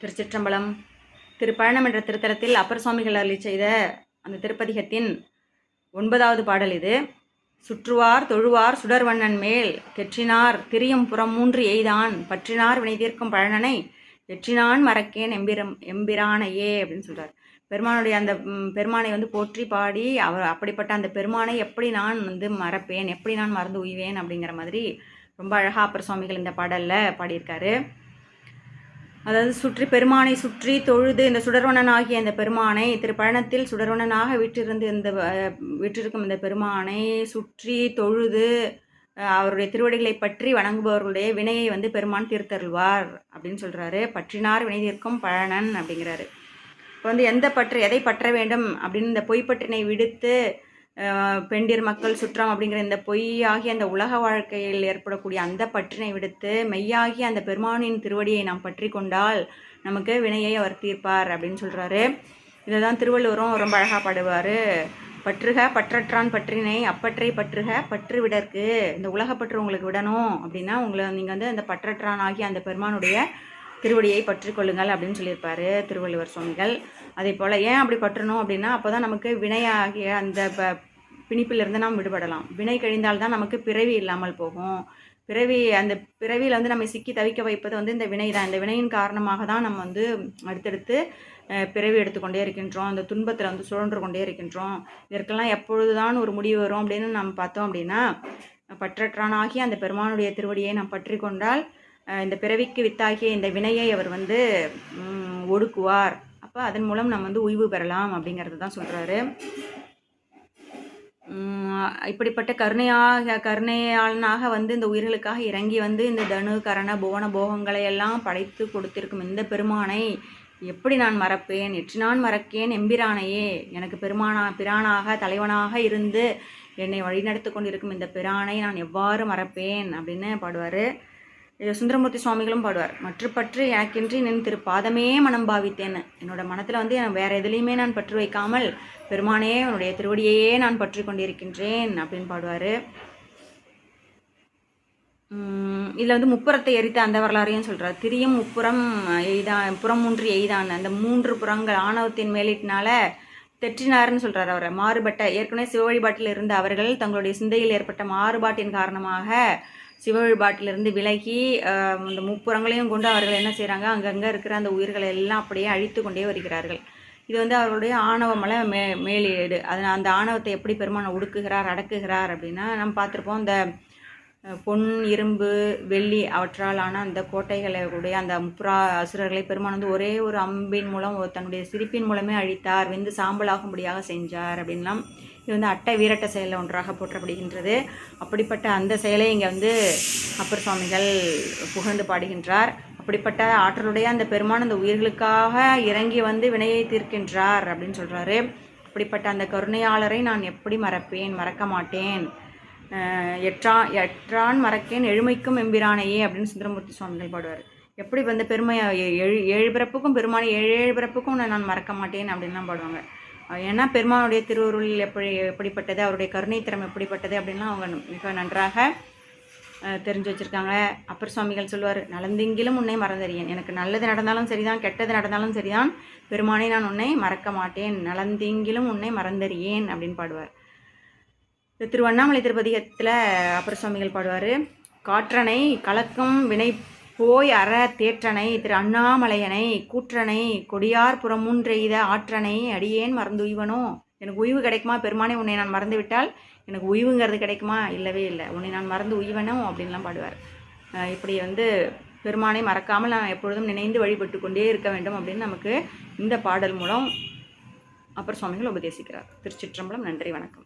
திருச்சிற்றம்பலம். திருப்பழனம் என்ற திருத்தலத்தில் அப்பர் சுவாமிகள் அருளி செய்த அந்த திருப்பதிகத்தின் ஒன்பதாவது பாடல் இது. சுற்றுவார் தொழுவார் சுடர்வண்ணன் மேல் கெற்றினார் திரியும் புறம் மூன்று எய்தான் பற்றினார் வினை தீர்க்கும் பழனனை எற்றினான் மறக்கேன் எம்பிரம் எம்பிரானையே அப்படின்னு சொல்கிறார் பெருமானுடைய அந்த பெருமானை வந்து போற்றி பாடி அவர் அப்படிப்பட்ட அந்த பெருமானை எப்படி நான் வந்து மறப்பேன் எப்படி நான் மறந்து உய்வேன் அப்படிங்கிற மாதிரி ரொம்ப அழகாக அப்பர் சுவாமிகள் இந்த பாடலில் பாடியிருக்காரு. அதாவது சுற்றி பெருமானை சுற்றி தொழுது இந்த சுடர்வனன் ஆகிய இந்த பெருமானை திருப்பழனத்தில் சுடர்வனனாக வீற்றிருந்து இந்த விற்றிருக்கும் இந்த பெருமானை சுற்றி தொழுது அவருடைய திருவடிகளை பற்றி வணங்குபவர்களுடைய வினையை வந்து பெருமான் தீர்த்தருள்வார் அப்படின்னு சொல்கிறாரு பற்றினார் வினை தீர்க்கும் பழனன் அப்படிங்கிறாரு. இப்போ வந்து எந்த பற்று எதை பற்ற வேண்டும் அப்படின்னு இந்த பொய்ப்பற்றினை விடுத்து பெண்டிர் மக்கள் சுற்றம் அப்படிங்கிற இந்த பொய்யாகி அந்த உலக வாழ்க்கையில் ஏற்படக்கூடிய அந்த பற்றினை விடுத்து மெய்யாகி அந்த பெருமானின் திருவடியை நாம் பற்றி கொண்டால் நமக்கு வினையை அவர் தீர்ப்பார் அப்படின்னு சொல்கிறாரு இதை தான் திருவள்ளுவரும் ரொம்ப அழகாக பாடுவார். பற்றுக பற்றற்றான் பற்றினை அப்பற்றை பற்றுக பற்று விடற்கு. இந்த உலகப்பற்று உங்களுக்கு விடணும் அப்படின்னா உங்களை நீங்கள் வந்து அந்த பற்றற்றான் ஆகிய அந்த பெருமானுடைய திருவடியை பற்றிக்கொள்ளுங்கள் அப்படின்னு சொல்லியிருப்பாரு திருவள்ளுவர் சுவாமிகள். அதே போல் ஏன் அப்படி பற்றணும் அப்படின்னா அப்போ தான் நமக்கு வினையாகிய அந்த ப பிணிப்பிலிருந்து நாம் விடுபடலாம். வினை கழிந்தால் தான் நமக்கு பிறவி இல்லாமல் போகும். பிறவி அந்த பிறவியில் வந்து நம்ம சிக்கி தவிக்க வைப்பது வந்து இந்த வினை தான் இந்த வினையின் காரணமாக தான் நம்ம வந்து அடுத்தடுத்து பிறவி எடுத்துக்கொண்டே இருக்கின்றோம். அந்த துன்பத்தில் வந்து சுழன்று கொண்டே இருக்கின்றோம். இதற்கெல்லாம் எப்பொழுதுதான் ஒரு முடிவு வரும் அப்படின்னு நம்ம பார்த்தோம் அப்படின்னா பற்றற்றானாகி அந்த பெருமானுடைய திருவடியை நாம் பற்றி கொண்டால் இந்த பிறவிக்கு வித்தாகிய இந்த வினையை அவர் வந்து ஒடுக்குவார். அப்போ அதன் மூலம் நம்ம வந்து ஓய்வு பெறலாம் அப்படிங்கிறது தான் சொல்கிறாரு இப்படிப்பட்ட கருணையாக கருணையாளனாக வந்து இந்த உயிர்களுக்காக இறங்கி வந்து இந்த தனு கரண புவன போகங்களை எல்லாம் படைத்து கொடுத்திருக்கும் இந்த பெருமானை எப்படி நான் மறப்பேன்? எற்றி நான் மறக்கேன்? எம்பிரானையே எனக்கு பெருமானா பிரானாக தலைவனாக இருந்து என்னை வழிநடத்து கொண்டிருக்கும் இந்த பிரானை நான் எவ்வாறு மறப்பேன்? அப்படின்னு பாடுவார். சுந்தரமூர்த்தி சுவாமிகளும் பாடுவார். மற்ற பற்று எனக்கென்று நின் திரு பாதமே மனம் பாவித்தேன்னு. என்னோட மனத்தில் வந்து வேறு எதுலேயுமே நான் பற்று வைக்காமல் பெருமானே உன்னுடைய திருவடியையே நான் பற்றி கொண்டிருக்கின்றேன் அப்படின்னு பாடுவார். இதில் வந்து முப்புறத்தை எரித்த அந்த வரலாறையும் சொல்கிறார் திரியும் முப்புறம் எய்தான் புறம் மூன்று எய்தான். அந்த மூன்று புறங்கள் ஆணவத்தின் மேலிட்டினால தெற்றினார்னு சொல்கிறார் அவரை. மாறுபட்ட ஏற்கனவே சிவ வழிபாட்டில் இருந்த அவர்கள் தங்களுடைய சிந்தையில் ஏற்பட்ட மாறுபாட்டின் காரணமாக சிவ வழிபாட்டிலிருந்து விலகி அந்த இந்த முப்புறங்களையும் கொண்டு அவர்கள் என்ன செய்கிறாங்க அங்கங்கே இருக்கிற அந்த உயிர்களை எல்லாம் அப்படியே அழித்து கொண்டே வருகிறார்கள். இது வந்து அவர்களுடைய ஆணவமலை மே மேலீடு. அது அந்த ஆணவத்தை எப்படி பெருமானை ஒடுக்குகிறார் அடக்குகிறார் அப்படின்னா நம்ம பார்த்துருப்போம் இந்த பொன் இரும்பு வெள்ளி அவற்றால் ஆன அந்த கோட்டைகளை உடைய அந்த முப்புரா அசுரர்களை பெருமான் வந்து ஒரே ஒரு அம்பின் மூலம் ஒரு தன்னுடைய சிரிப்பின் மூலமே அழித்தார் வெந்து சாம்பலாகும்படியாக செஞ்சார் அப்படின்லாம் இது வந்து அட்டை வீரட்ட செயலில் ஒன்றாக போற்றப்படுகின்றது. அப்படிப்பட்ட அந்த செயலை இங்கே வந்து அப்பர் சுவாமிகள் புகழ்ந்து பாடுகின்றார். அப்படிப்பட்ட ஆற்றலுடைய அந்த பெருமான் அந்த உயிர்களுக்காக இறங்கி வந்து வினையை தீர்க்கின்றார் அப்படின்னு சொல்கிறாரு அப்படிப்பட்ட அந்த கருணையாளரை நான் எப்படி மறப்பேன் மறக்க மாட்டேன்? எற்றா எற்றான் எற்றான் மறக்கேன் எழுமைக்கும் எம்பிரானையே அப்படின்னு சுந்தரமூர்த்தி சுவாமிகள் பாடுவார். எப்படி வந்து பெருமையை ஏழு ஏழு பிறப்புக்கும் பெருமானை ஏழு ஏழு பிறப்புக்கும் நான் மறக்க மாட்டேன் அப்படின்லாம் பாடுவாங்க. ஏன்னா பெருமானுடைய திருவருள் எப்படி எப்படிப்பட்டது அவருடைய கருணை திறம் எப்படிப்பட்டது அப்படின்லாம் அவங்க மிக நன்றாக தெரிஞ்சு வச்சுருக்காங்க. அப்பர் சுவாமிகள் சொல்லுவார் நலந்தெங்கிலும் உன்னை மறந்தறியேன். எனக்கு நல்லது நடந்தாலும் சரிதான் கெட்டது நடந்தாலும் சரிதான். பெருமானை நான் உன்னை மறக்க மாட்டேன். நலந்தெங்கிலும் உன்னை மறந்தறியேன். அப்படின்னு பாடுவார். திருவண்ணாமலை திருப்பதிகத்தில் அப்பர் சுவாமிகள் பாடுவார் காற்றனை கலக்கும் வினை போய் அற தேற்றனை திரு அண்ணாமலையனை கூற்றனை கொடியார் புறமுன்றெய்த ஆற்றனை அடியேன் மறந்துய்வனோ எனக்கு உய்வு கிடைக்குமா? பெருமானே உன்னை நான் மறந்து விட்டால் எனக்கு உய்வுங்கிறது கிடைக்குமா? இல்லவே இல்லை. உன்னை நான் மறந்து உய்வனோ? அப்படின்லாம் பாடுவார். இப்படி வந்து பெருமானை மறக்காமல் நான் எப்பொழுதும் நினைந்து வழிபட்டு கொண்டே இருக்க வேண்டும் அப்படின்னு நமக்கு இந்த பாடல் மூலம் அப்பர் சுவாமிகள் உபதேசிக்கிறார். திருச்சிற்றம்பலம் நன்றி வணக்கம்.